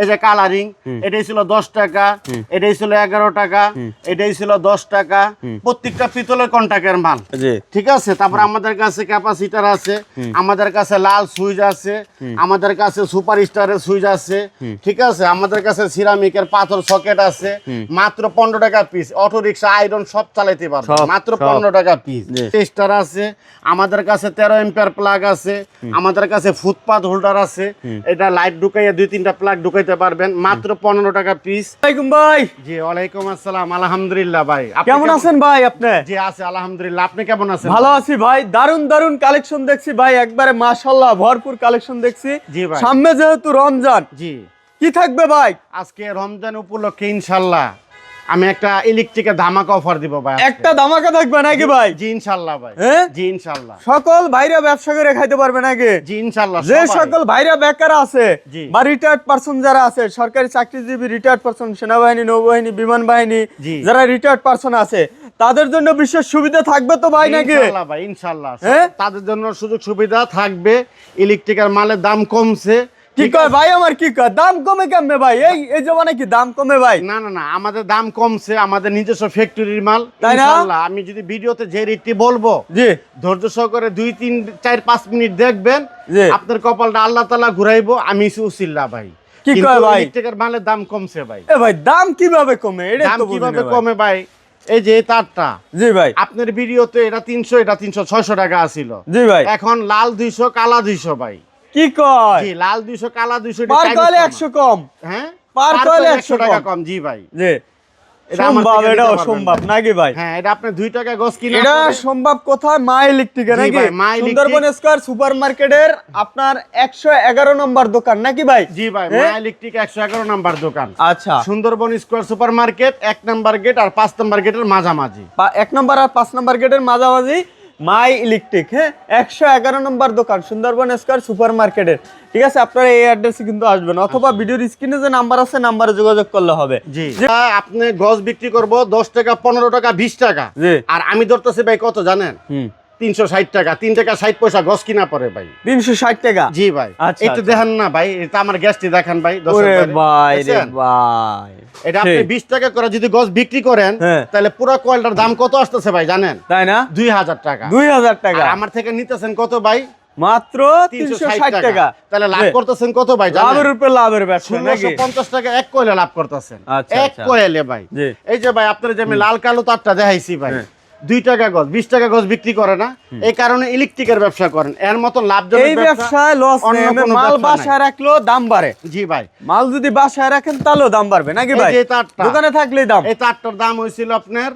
এই যে কালারিং এটাই ছিল দশ টাকা এটাই ছিল এগারো টাকা এটাই ছিল দশ টাকা। প্রত্যেকটা পিতলের কন্টাক্টের মাল। ঠিক আছে? তারপর আমাদের কাছে ক্যাপাসিটার আছে আমাদের কাছে লাল সুইচ আছে আমাদের কাছে সুপার স্টারের সুইচ আছে ঠিক আছে? আমাদের কাছে সিরামিকের পাথর সকেট আছে মাত্র পনেরো টাকা পিস অটো রিক্সা আয়রন সব চালাইতে পারবে। মাত্র পনেরো টাকা পিস। স্টার আছে আমাদের কাছে তেরো এম্পিয়ার প্লাগ আছে আমাদের কাছে ফুটপাথ হোল্ডার আছে এটা লাইট ঢুকাইয়া দুই তিনটা প্লাগ ঢুকাইতে পারবেন। মাত্র পনেরো টাকা পিস ভাই। জি ওয়ালাইকুম আসসালাম। আলহামদুলিল্লাহ ভাই। কেমন আছেন ভাই আপনি? জি আছে আলহামদুলিল্লাহ। আপনি কেমন আছেন ভালো আছি ভাই। দারুণ দারুণ কালেকশন দেখছি ভাই। একবারে মাশাল্লাহ ভরপুর কালেকশন দেখছি। জি ভাই। সামনে যেহেতু রমজান জি। কি থাকবে ভাই? আজকে রমজান উপলক্ষে ইনশাল্লাহ আমি একটা ইলেকট্রিকের ধামাকা অফার দিব ভাই একটা ধামাকা থাকবে নাকি ভাই? জি ইনশাল্লাহ ভাই। হ্যাঁ? জি ইনশাল্লাহ। সকল ভাইরা ব্যবসা করে খাইতে পারবে নাকি? জি ইনশাল্লাহ যে সকল ভাইরা বেকার আছে বা রিটায়ার্ড পার্সন যারা আছে সরকারি চাকরিজীবী রিটায়ার্ড পার্সন সেনাবাহিনী নৌবাহিনী বিমান বাহিনী যারা রিটায়ার্ড পার্সন আছে তাদের জন্য বিশেষ সুবিধা থাকবে তো ভাই নাকি? ইনশাল্লাহ ভাই ইনশাল্লাহ। হ্যাঁ? তাদের জন্য সুযোগ সুবিধা থাকবে। ইলেকট্রিকের মালের দাম কমছে। কি কয় ভাই আমার কি কয়? দাম কমে কেমনে ভাই? এই এই জমানে কি দাম কমে ভাই? না না না আমাদের দাম কমছে আমাদের নিজস্ব ফ্যাক্টরির মাল তাই না? আমি যদি ভিডিওতে যে রেটটি বলব জি। ধৈর্য সহকারে দুই তিন চার পাঁচ মিনিট দেখবেন জি। আপনার কপালটা আল্লাহ তালা ঘুরাইবো আমি সুশিল্লা ভাই। কি কয় ভাই? ইলেকট্রিকের মালের দাম কমছে ভাই। এ ভাই দাম কীভাবে কমে? এটা দাম তো কীভাবে কমে ভাই? এই যে তারটা। জি ভাই। আপনার ভিডিওতে এটা তিনশো এটা তিনশো ছয়শো টাকা আসিল জি ভাই। এখন লাল দুইশো কালা দুইশো ভাই। কি কয়? জি লাল দুইশো কালা দুইশো পার কলে একশো কম। হ্যাঁ? পার কলে 100 একশো টাকা কম। জি ভাই। জি। এটা সম্ভব থেকে নিতে এটাও পারবেন সম্ভব ভাই। নাকি ভাই? হ্যাঁ এটা আপনি দুই টাকা গছ কিনে এটা সম্ভব কোথায়? মা ইলেকট্রিকে জি নাকি। সুন্দরবন স্কয়ার সুপার মার্কেটের আপনার একশো এগারো নম্বর দোকান নাকি ভাই? জি ভাই? মা ইলেকট্রিক একশো এগারো নাম্বার দোকান। আচ্ছা। সুন্দরবন স্কোয়ার সুপার মার্কেট এক নাম্বার গেট আর পাঁচ নাম্বার গেটের মাঝামাঝি। পা- এক নম্বর আর পাঁচ নম্বর গেটের মাঝামাঝি। মাই ইলেকট্রিক হ্যাঁ? একশো এগারো নম্বর দোকান সুন্দরবন স্কোয়ার সুপার মার্কেটের ঠিক আছে আপনারা এই অ্যাড্রেসে কিন্তু আসবেন অথবা ভিডিওর স্ক্রিনে যে নাম্বার আছে নাম্বারে যোগাযোগ করলে হবে। জি। আপনি গজ বিক্রি করব দশ টাকা পনেরো টাকা বিশ টাকা। আর আমি ধরতেছি ভাই কত জানেন? হুম। তিনশো ষাট টাকা। তিন টাকা ষাট পয়সা গছ কিনা পড়ে ভাই। তিনশো ষাট টাকা? জি ভাই। আচ্ছা, একটু আচ্ছা। দেখেন না ভাই এটা আমার গ্যাসটি দেখান ভাই। ভাই। ভাই এটা আপনি বিশ টাকা করে যদি গছ বিক্রি করেন হ্যাঁ। তাহলে পুরো কয়েলটার দাম কত আসতেছে ভাই জানেন? তাই না? দুই হাজার টাকা। দুই হাজার টাকা। আমার থেকে নিতেছেন কত ভাই? মাত্র তিনশো ষাট টাকা। তাহলে লাভ করতেছেন কত ভাই লাভের উপর লাভের ষোলোশো পঞ্চাশ টাকা এক কয়েলে লাভ করতেছেন। আচ্ছা, এক। কয়েলে ভাই। এই যে ভাই আপনার যে আমি লাল কালো তারটা দেখাইছি ভাই। হ্যাঁ। দুই টাকা গজ বিশ টাকা গজ বিক্রি করে না। এই কারণে ইলেকট্রিকের ব্যবসা করেন। এর মতো লাভজনক এই ব্যবসায় লস মাল বাসায় রাখলেও দাম বাড়ে। জি ভাই। মাল যদি বাসায় রাখেন তাহলেও দাম বাড়বে। নাকি ভাই? যে তারটা। দোকানে থাকলেই দাম। এই তারটার দাম হয়েছিল আপনার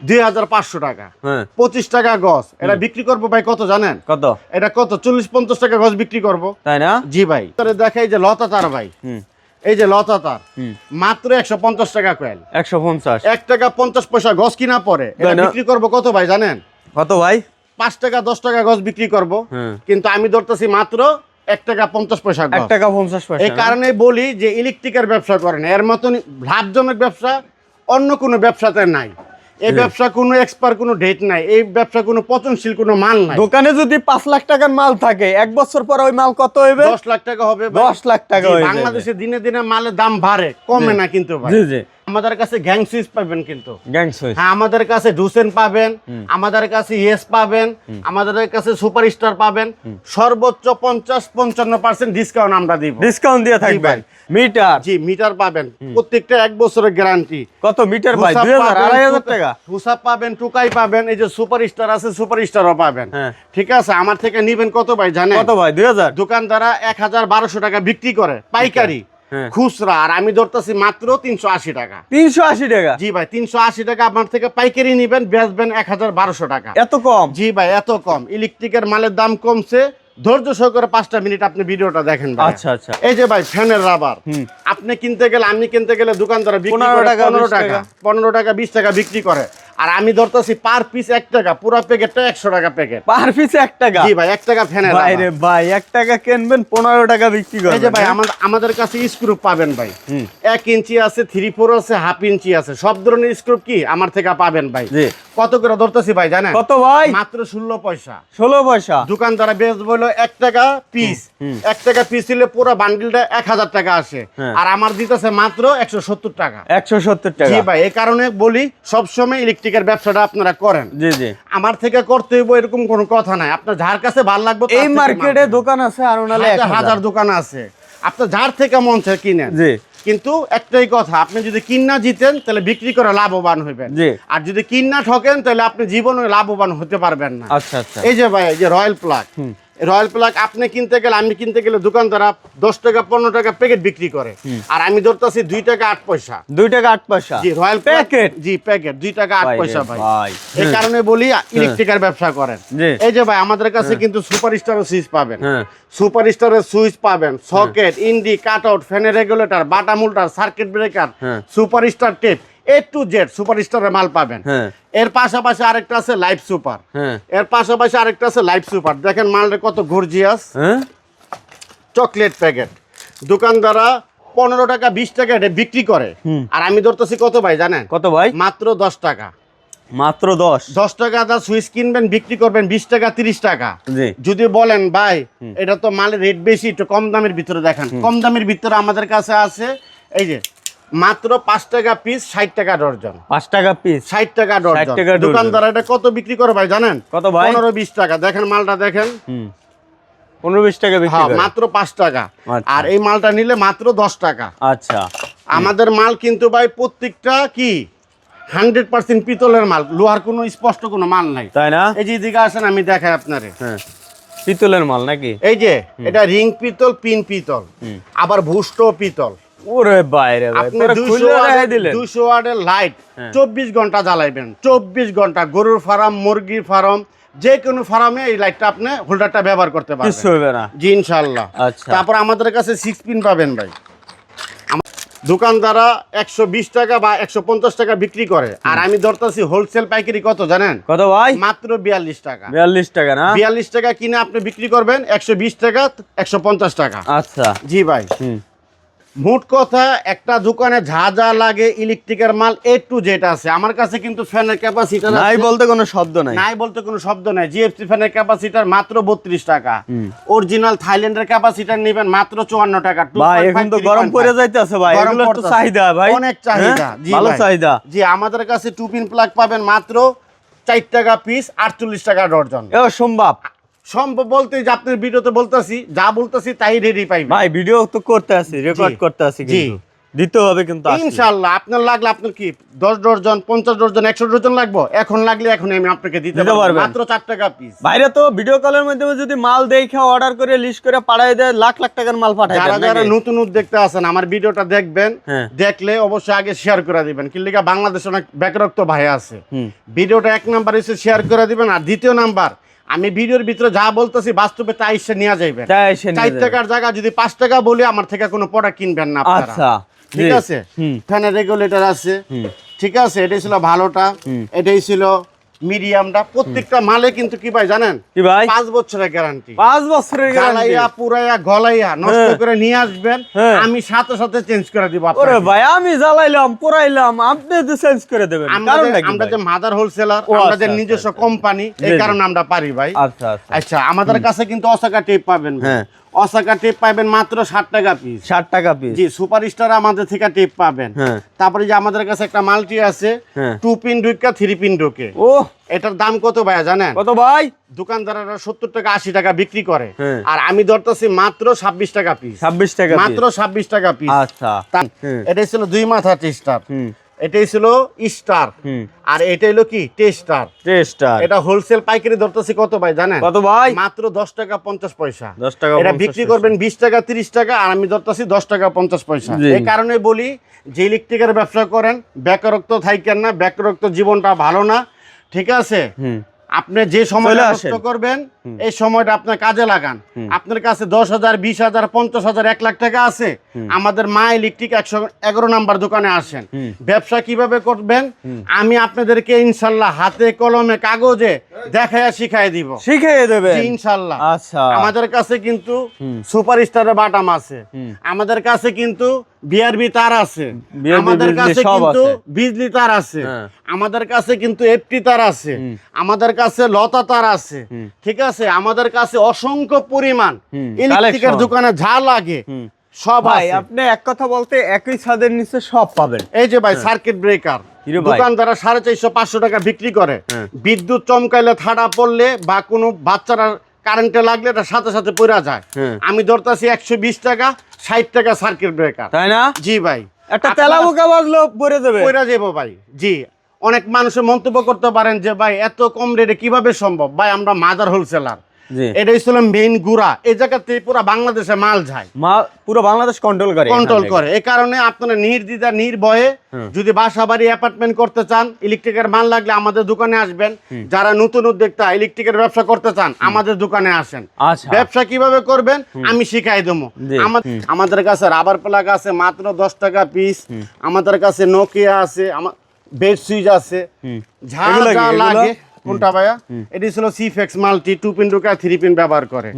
দুই হাজার পাঁচশো টাকা। হ্যাঁ। পঁচিশ টাকা গজ। এটা বিক্রি করব ভাই কত জানেন? কত? এটা কত? চল্লিশ পঞ্চাশ টাকা গজ বিক্রি করব। তাই না? জি ভাই। দেখাই যে লতা তার ভাই। এই যে লতা তার মাত্র একশো পঞ্চাশ টাকা কয়েল। একশো পঞ্চাশ। এক টাকা পঞ্চাশ পয়সা গছ কিনা পরে? বিক্রি করব কত ভাই জানেন? কত ভাই? পাঁচ টাকা দশ টাকা গছ বিক্রি করব হ্যাঁ। কিন্তু আমি ধরতেছি মাত্র এক টাকা পঞ্চাশ পয়সা এক টাকা পঞ্চাশ পয়সা এই কারণে বলি যে ইলেকট্রিকের ব্যবসা করেন এর মতন লাভজনক ব্যবসা অন্য কোনো ব্যবসাতে নাই। এই ব্যবসা কোনো এক্সপার কোনো ডেট নাই। এই ব্যবসা কোনো পচনশীল কোনো মাল নাই। দোকানে যদি পাঁচ লাখ টাকার মাল থাকে এক বছর পর ওই মাল কত হবে দশ লাখ টাকা হবে দশ লাখ টাকা বাংলাদেশে দিনে দিনে মালের দাম বাড়ে কমে না কিন্তু জি জি। আমাদের কাছে গ্যাং সুইচ পাবেন কিন্তু। গ্যাং সুইচ হ্যাঁ আমাদের কাছে ডুসেন পাবেন আমাদের কাছে ইয়েস পাবেন আমাদের কাছে সুপার স্টার পাবেন সর্বোচ্চ পঞ্চাশ পঞ্চান্ন পার্সেন্ট ডিসকাউন্ট আমরা দিব। ডিসকাউন্ট দিয়ে থাকবেন? মিটার জি মিটার পাবেন। প্রত্যেকটা এক বছরের গ্যারান্টি কত মিটার ভাই? দুই হাজার টাকা হুসাব পাবেন টুকাই পাবেন এই যে সুপার স্টার আছে সুপার স্টারও পাবেন। হ্যাঁ। ঠিক আছে? আমার থেকে নিবেন কত ভাই জানেন? কত ভাই? দুই হাজার? দোকানদারা এক হাজার বারোশো টাকা বিক্রি করে পাইকারি। খুচরা আর আমি ধরতেছি মাত্র তিনশো আশি টাকা। তিনশো আশি টাকা? জি ভাই তিনশো আশি টাকা আপনার থেকে পাইকারি নিবেন বেচবেন এক হাজার বারোশো টাকা। এত কম? জি ভাই এত কম। ইলেকট্রিকের মালের দাম কমছে। ধৈর্য সহকারে পাঁচটা মিনিট আপনি ভিডিওটা দেখেন আচ্ছা আচ্ছা। এই যে ভাই ফ্যানের রাবার। আপনি কিনতে গেলে আমি কিনতে গেলে দোকানদার বিক্রি 15 করে টাকা, পনেরো 20 টাকা টাকা। পনেরো টাকা বিশ টাকা বিক্রি করে। আর আমি ধরতেছি পার পিস এক টাকা পুরো প্যাকেটটা একশো টাকা প্যাকেট পার পিস এক টাকা? জি ভাই এক টাকা ফ্যানের ভাই রে ভাই এক টাকা কিনবেন পনেরো টাকা বিক্রি এই যে ভাই হ্যাঁ? আমাদের আমাদের কাছে স্ক্রুপ পাবেন ভাই। এক ইঞ্চি আছে থ্রি ফোর আছে হাফ ইঞ্চি আছে। সব ধরনের স্ক্রুপ কি? আমার থেকে পাবেন ভাই। কত করে ধরতেছি ভাই জানেন? কত ভাই? মাত্র ষোলো পয়সা। ষোলো পয়সা। দোকানদারা বেচ বলল এক টাকা পিস এক টাকা পিস দিলে পুরো বান্ডিলটা এক হাজার টাকা আসে। হ্যাঁ। আর আমার দিতেছে মাত্র একশো সত্তর টাকা। একশো সত্তর জি টাকা ভাই এই কারণে বলি সবসময় ইলেকট্রিকের ব্যবসাটা আপনারা করেন। জি জি। আমার থেকে করতে হইব এরকম কোনো কথা নাই। আপনার যার কাছে ভালো লাগবে এই মার্কেটে দোকান আছে আর ওনালে হাজার দোকান আছে। আপনার যার থেকে মন চায় কিনেন। জি। কিন্তু একটাই কথা আপনি যদি কিন্না জিতেন তাহলে বিক্রি করে লাভবান হইবেন। আর যদি কিন্না ঠকেন তাহলে আপনি জীবনে লাভবান হতে পারবেন না। আচ্ছা আচ্ছা। এই যে ভাই এই যে রয়্যাল প্লাগ রয়্যাল প্লাগ আপনি কিনতে গেলে আমি কিনতে গেলে দোকানদারা দশ টাকা পনেরো টাকা প্যাকেট বিক্রি করে। আর আমি ধরতেছি দুই টাকা আট পয়সা। দুই টাকা আট পয়সা? জি রয়্যাল প্যাকেট জি প্যাকেট দুই টাকা আট পয়সা ভাই। এই কারণে বলি ইলেকট্রিকের ব্যবসা করেন। এই যে ভাই আমাদের কাছে কিন্তু সুপার স্টারের সুইচ পাবেন। সুপার স্টারের সুইচ পাবেন। সকেট ইন্ডি কাট আউট ফ্যানের রেগুলেটর বাটা মুল্টার circuit breaker. Super star tape A to Z super স্টারের মাল পাবেন। হ্যাঁ। এর পাশাপাশি আরেকটা আছে লাইফ সুপার হ্যাঁ। এর পাশাপাশি আরেকটা আছে লাইফ সুপার দেখেন মালটা কত গর্জিয়াস চকলেট প্যাকেট দোকানদারা পনেরো টাকা বিশ টাকা এটা বিক্রি করে। আর আমি ধরতেছি কত ভাই জানেন? কত ভাই? মাত্র দশ টাকা। মাত্র দশ। দশ টাকা দা সুইচ কিনবেন বিক্রি করবেন বিশ টাকা তিরিশ টাকা। যদি বলেন ভাই এটা তো মালের রেট বেশি একটু কম দামের ভিতরে দেখেন। কম দামের ভিতরে আমাদের কাছে আছে এই যে মাত্র পাঁচ টাকা পিস ষাট টাকা ডর্জন পাঁচ টাকা পিস ষাট টাকা ডর্জন দোকানদার এটা কত বিক্রি করে ভাই জানেন? কত ভাই? পনেরো বিশ টাকা। দেখেন মালটা দেখেন। পনেরো বিশ টাকা হ্যাঁ মাত্র পাঁচ টাকা। আচ্ছা। আর এই মালটা নিলে মাত্র দশ টাকা। আচ্ছা। আমাদের মাল কিন্তু ভাই প্রত্যেকটা কি? হান্ড্রেড পার্সেন্ট পিতলের মাল। লোহার কোনো স্পষ্ট কোনো মাল নাই। তাই না? এই যে এদিকে আসেন আমি দেখাই আপনারে। হ্যাঁ। পিতলের মাল নাকি? এই যে এটা রিং পিতল পিন পিতল। আবার ভুষ্ট পিতল। ওরে বাইরে দুশো ওয়ার্ডের লাইট হ্যাঁ। চব্বিশ ঘণ্টা জ্বালাইবেন। চব্বিশ ঘণ্টা গরুর ফার্ম মুরগির ফার্ম যে কোনো ফার্মে এই লাইটটা আপনি হোল্ডারটা ব্যবহার করতে কিছু হবে না। জি আচ্ছা। তারপর আমাদের কাছে সিক্স পিন পাবেন ভাই। একশো বিশ টাকা বা একশো পঞ্চাশ টাকা বিক্রি করে। আর আমি ধরতেছি হোলসেল পাইকারি কত জানেন? কত ভাই? মাত্র বিয়াল্লিশ টাকা। বিয়াল্লিশ টাকা না? বিয়াল্লিশ টাকা কিনে আপনি বিক্রি করবেন একশো বিশ টাকা একশো পঞ্চাশ টাকা। আচ্ছা। জি ভাই। মোট কথা একটা দোকানে যা যা লাগে ইলেকট্রিকের মাল এ টু জেড আছে। আমার কাছে কিন্তু ফ্যানের ক্যাপাসিটার নাই বলতে কোনো শব্দ নাই। নাই বলতে কোনো শব্দ নাই। জিএফসি ফ্যানের ক্যাপাসিটার মাত্র বত্রিশ টাকা। অরিজিনাল থাইল্যান্ডের ক্যাপাসিটার নেবেন মাত্র চুয়ান্ন টাকা। 2.5, ভাই এখন তো গরম 3.5 পড়ে যাইতেছে ভাই। এগুলোর তো চাহিদা ভাই। অনেক চাহিদা। হ্যাঁ? জি ভালো চাহিদা। জি আমাদের কাছে টু পিন প্লাগ পাবেন মাত্র চার টাকা পিস আটচল্লিশ টাকা ডর্জন এ সম্ভব সম্ভব বলতে যে আপনার ভিডিওতে বলতেছি যা বলতেছি তাই রেডি পাইবেন। ভাই ভিডিও তো করতে আছি রেকর্ড করতে আছি কিন্তু। দিতে হবে কিন্তু। আপনার লাগলে আপনার কি একশো ডর্জন লাগবে? এখন লাগলে এখন আমি আপনাকে দিতে দিতে পারব মাত্র চার টাকা পিস বাইরে তো ভিডিও কলের মাধ্যমে যদি মাল দেখে অর্ডার করে লিস্ট করে পাঠাই দেয় লাখ লাখ টাকার মাল পাঠাই যারা যারা নতুন দেখতে আছেন আমার ভিডিওটা দেখবেন হ্যাঁ। দেখলে অবশ্যই আগে শেয়ার করে দিবেন। কিন্তু বাংলাদেশে অনেক ব্যাকরক্ত ভাই আছে। ভিডিওটা এক নাম্বার এসে শেয়ার করে দিবেন আর দ্বিতীয় নাম্বার আমি ভিডিওর ভিতরে যা বলতেছি বাস্তবে তাই এসে নিয়ে যাইবেন। চার টাকার জায়গা যদি পাঁচ টাকা বলি আমার থেকে কোনো প্রোডাক্ট কিনবেন না আচ্ছা ঠিক আছে। ফ্যানের রেগুলেটর আছে। ঠিক আছে? এটাই ছিল ভালোটা। এটাই ছিল মিডিয়ামটা প্রত্যেকটা মালে কিন্তু কি ভাই জানেন কি ভাই পাঁচ বছরের গ্যারান্টি পাঁচ বছরের গ্যারান্টি পুরাইয়া গলাইয়া নষ্ট হ্যাঁ। করে নিয়ে আসবেন হ্যাঁ। আমি সাথে সাথে চেঞ্জ করে দিব ওরে। ভাই আমি জ্বালাইলাম পোড়াইলাম আপনি তো চেঞ্জ করে দেবেন আমরা কারণ যে- আমরা যে মাদার হোলসেলার আমাদের আচ্ছা, নিজস্ব আচ্ছা, কোম্পানি এই জি, জি। কারণে আমরা পারি ভাই আচ্ছা আচ্ছা আচ্ছা আমাদের কাছে কিন্তু অসাকা টেপ পাবেন হ্যাঁ। অসাকা টেপ পাবেন মাত্র ষাট টাকা পিস ষাট টাকা পিস জি সুপার স্টার আমাদের থেকে টেপ পাবেন। হ্যাঁ। তারপরে যে আমাদের কাছে একটা মাল্টি আছে হ্যাঁ। টু পিন ঢুকা থ্রি পিন ঢুকে। ও এটার দাম কত ভাইয়া জানেন? কত ভাই? দোকানদাররা সত্তর টাকা আশি টাকা বিক্রি করে। হ্যাঁ। আর আমি ধরতেছি মাত্র ছাব্বিশ টাকা পিস ছাব্বিশ টাকা মাত্র ছাব্বিশ টাকা পিস আচ্ছা। হুম। এটাই ছিল দুই মাথা টেস্টার এটাই ছিল স্টার। আর এটা হলো কি? টেস্টার টেস্টার এটা হোলসেল পাইকারি ধরতেছি কত ভাই জানেন? কত ভাই? মাত্র দশ টাকা পঞ্চাশ পয়সা। দশ টাকা এটা বিক্রি করবেন বিশ টাকা তিরিশ টাকা আর আমি ধরতেছি দশ টাকা পঞ্চাশ পয়সা। এই কারণে বলি যে ইলেকট্রিকের ব্যবসা করেন বেকারত্ব থাইকেন না বেকারত্ব জীবনটা ভালো না ঠিক আছে? আপনি যে সময় নষ্ট করবেন এই সময়টা আপনার কাজে লাগান। আপনার কাছে দশ হাজার বিশ হাজার পঞ্চাশ হাজার এক লাখ টাকা আছে। আমাদের মা ইলেকট্রিক একশো এগারো নাম্বার দোকানে আসেন। ব্যবসা কীভাবে করবেন? আমি আপনাদেরকে ইনশাল্লাহ হাতে কলমে কাগজে দেখাইয়া শিখাই দিব। শিখিয়ে দেবে ইনশাল্লাহ। আচ্ছা। আমাদের কাছে কিন্তু সুপার স্টারের বাটাম আছে। আমাদের কাছে কিন্তু বিআরবি তার আছে। আমাদের কাছে কিন্তু বিজলি তার আছে। হ্যাঁ। আমাদের কাছে কিন্তু এফটি তার আছে। আমাদের কাছে লতা তার আছে। ঠিক আছে আমাদের কাছে অসংখ্য পরিমাণ ইলেকট্রিকের দোকানে যা লাগে সব ভাই আপনি এক কথা বলতে একই ছাদের নিচে সব পাবেন। এই যে ভাই সার্কিট ব্রেকার কিরে দোকানদারা সাড়ে চারশো পাঁচশো টাকা বিক্রি করে। হ্যাঁ। বিদ্যুৎ চমকাইলে থাড়া পড়লে বা কোনো বাচ্চারা কারেন্টে লাগলে এটা সাথে সাথে পড়া যায়। হ্যাঁ। আমি ধরতেছি একশো বিশ টাকা ষাট টাকা সার্কিট ব্রেকার তাই না? জি ভাই। একটা তেলা বোকা বাজলো পরে দেবে পড়া যাব ভাই। জি। অনেক মানুষের মন্তব্য করতে পারেন যে ভাই এত কম রেটে কীভাবে সম্ভব? ভাই আমরা মাদার হোলসেলার এটা হচ্ছিল মেইন গুড়া। এই জায়গাতে পুরো বাংলাদেশে মাল যায়। মা পুরো বাংলাদেশ কন্ট্রোল করে কন্ট্রোল করে। এই কারণে আপনারা নির্দ্বিধা নির্ভয়ে যদি বাসা বাড়ি অ্যাপার্টমেন্ট করতে চান ইলেকট্রিকের মাল লাগলে আমাদের দোকানে আসবেন। যারা নতুন উদ্যোক্তা ইলেকট্রিকের ব্যবসা করতে চান আমাদের দোকানে আসেন। আচ্ছা। ব্যবসা কীভাবে করবেন? আমি শিখাই দেবো। আমাদের কাছে রাবার প্লাগ আছে মাত্র দশ টাকা পিস আমাদের কাছে নোকিয়া আছে। আমার বেড সুইচ আছে। যা যা লাগে কোনটা ভাইয়া? এটি ছিল সিফেক্স মাল্টি টু পিন ঢোকা থ্রি পিন ব্যবহার করে।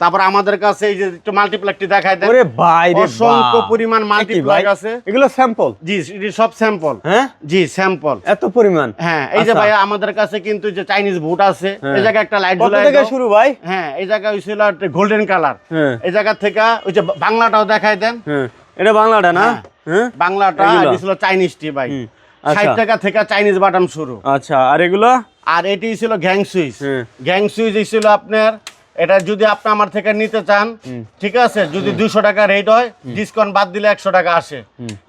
তারপর আমাদের কাছে এই যে একটু মাল্টিপ্লাগটি দেখাই দেন। ওরে ভাই অসংখ্য পরিমাণ এ কি মাল্টিপ্লাগ ভাই? আছে। এগুলো স্যাম্পল জি এটি সব স্যাম্পল হ্যাঁ? জি স্যাম্পল এত পরিমাণ? হ্যাঁ এই যে আচ্ছা। ভাইয়া আমাদের কাছে কিন্তু যে চাইনিজ বুট আছে হ্যাঁ। এই জায়গায় একটা লাইট কত থেকে শুরু ভাই? হ্যাঁ এই জায়গায় হইছিল গোল্ডেন কালার এই জায়গা থেকে ওই যে বাংলাটাও দেখাই দেন। হ্যাঁ। এটা বাংলাটা না? হ্যাঁ। বাংলাটা ছিল চাইনিজ টি ভাই। ষাট আচ্ছা। টাকা থেকে চাইনিজ বাটাম শুরু। আচ্ছা আর এগুলো? আর এটি ছিল গ্যাং সুইচ। গ্যাং সুইচ ছিল আপনার এটা যদি আপনি আমার থেকে নিতে চান ঠিক আছে? যদি দুশো টাকা রেট হয় ডিসকাউন্ট বাদ দিলে একশো টাকা আসে।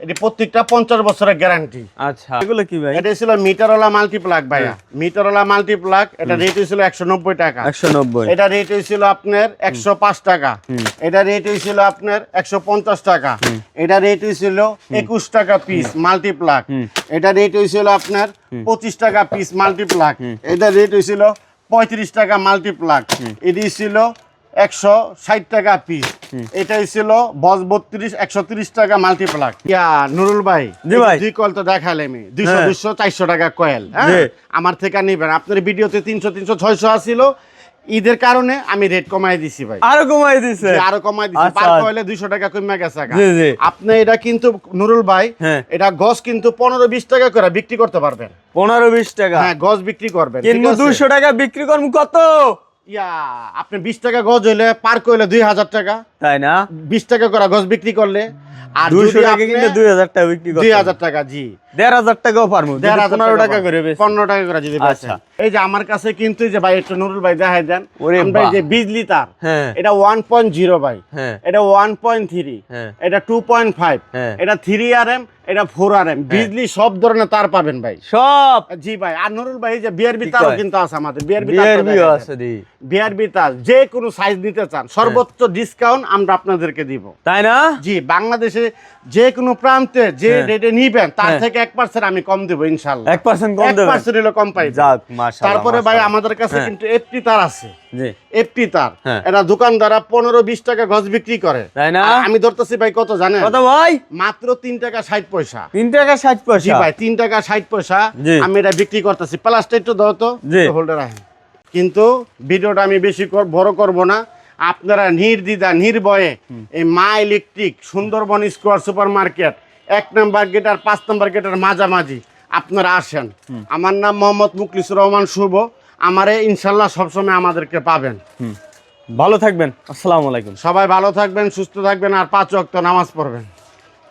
এটি প্রত্যেকটা পঞ্চাশ বছরের গ্যারান্টি আচ্ছা। এগুলো কি ভাই? এটা ছিল মিটারওয়ালা মাল্টিপ্লাগ ভাইয়া। মিটারওয়ালা মাল্টিপ্লাগ এটা রেট হয়েছিল একশো নব্বই টাকা। একশো নব্বই। এটা রেট হয়েছিল আপনার একশো পাঁচ টাকা। এটা রেট হয়েছিল আপনার একশো পঞ্চাশ টাকা। এটা রেট হয়েছিল একুশ টাকা পিস মাল্টিপ্লাগ এটা রেট হয়েছিল আপনার পঁচিশ টাকা পিস মাল্টিপ্লাগ এটা রেট হয়েছিল পঁয়ত্রিশ টাকা মাল্টিপ্লাগ এটি ছিল একশো ষাট টাকা পিস এটাই ছিল বস বত্রিশ একশো তিরিশ টাকা মাল্টিপ্লাগ ইয়া নুরুল ভাই ভাই। দুই কল তো দেখালে আমি। দুইশো হ্যাঁ। দুইশো চারশো টাকা কয়েল হ্যাঁ? আমার থেকে নিবেন আপনার ভিডিওতে তিনশো তিনশো ছয়শো আসছিল ঈদের কারণে আমি রেট কমাই দিছি ভাই। আরও কমাই দিছে? আরও কমাই দিছি। পার্ক পার কয়েলে দুইশো টাকা কমে গেছে জি, জি। আপনি এটা কিন্তু নুরুল ভাই হ্যাঁ। এটা গস কিন্তু পনেরো বিশ টাকা করে বিক্রি করতে পারবেন। পনেরো বিশ টাকা? হ্যাঁ গস বিক্রি করবেন কিন্তু আছে? দুইশো টাকা বিক্রি করব কত? ইয়া আপনি বিশ টাকা গজ হইলে পার্ক হইলে দুই হাজার টাকা। তাই না? বিশ টাকা করে গজ বিক্রি করলে আর দুইশো টাকা আপনি দুই হাজার টাকা বিক্রি দুই হাজার টাকা জি। দেড় হাজার টাকাও পারব দেড় হাজার পনেরো টাকা করে পনেরো টাকা করে যদি আচ্ছা। এই যে আমার কাছে কিন্তু যে ভাই একটু নুরুল ভাই দেখাই দেন। ওরে আমরা এই বাহ। যে বিজলি তার হ্যাঁ। এটা ওয়ান পয়েন্ট জিরো ভাই। হ্যাঁ। এটা ওয়ান পয়েন্ট থ্রি। হ্যাঁ। এটা টু পয়েন্ট ফাইভ। এটা থ্রি আর এম এটা ফোর আর এম। বিজলি সব ধরনের তার পাবেন ভাই। সব। জি ভাই আর নুরুল ভাই যে বিআরবি তারও? কিন্তু আছে আমাদের। বিআরবি আছে বিআরবি তার যে কোনো সাইজ নিতে চান সর্বোচ্চ ডিসকাউন্ট আমরা আপনাদেরকে দিব। তাই না? জি বাংলাদেশে যে কোনো প্রান্তে যে হ্যাঁ। রেটে নিবেন তার হ্যাঁ। থেকে এক পার্সেন্ট আমি কম দেবো ইনশাল্লাহ এক পার্সেন্ট কম এক পার্সেন্ট হলো কম পাই তারপরে ভাই আমাদের কাছে হ্যাঁ। কিন্তু এফটি তার আছে। এফটি তার। হ্যাঁ। এটা দোকানদাররা পনেরো বিশ টাকা গজ বিক্রি করে। তাই না? আমি ধরতেছি ভাই কত জানেন? কত ভাই? মাত্র তিন টাকা ষাট পয়সা। তিন টাকা ষাট জি পয়সা ভাই তিন টাকা ষাট পয়সা। আমি এটা বিক্রি করতেছি। প্লাসটা একটু দাও তো। হোল্ডার কিন্তু ভিডিওটা আমি বেশি বড় করব না। আপনারা নির্দ্বিধা নির্ভয়ে এই মা electric Sundarban square super market এক নম্বর গেট আর পাঁচ নম্বর গেটের মাঝামাঝি আপনারা আসেন। আমার নাম মোহাম্মদ মুকলিস রহমান শুভ। আমারে ইনশাল্লাহ সবসময় আমাদেরকে পাবেন। ভালো থাকবেন। আসসালামু আলাইকুম। সবাই ভালো থাকবেন সুস্থ থাকবেন আর পাঁচ অক্ত নামাজ পড়বেন।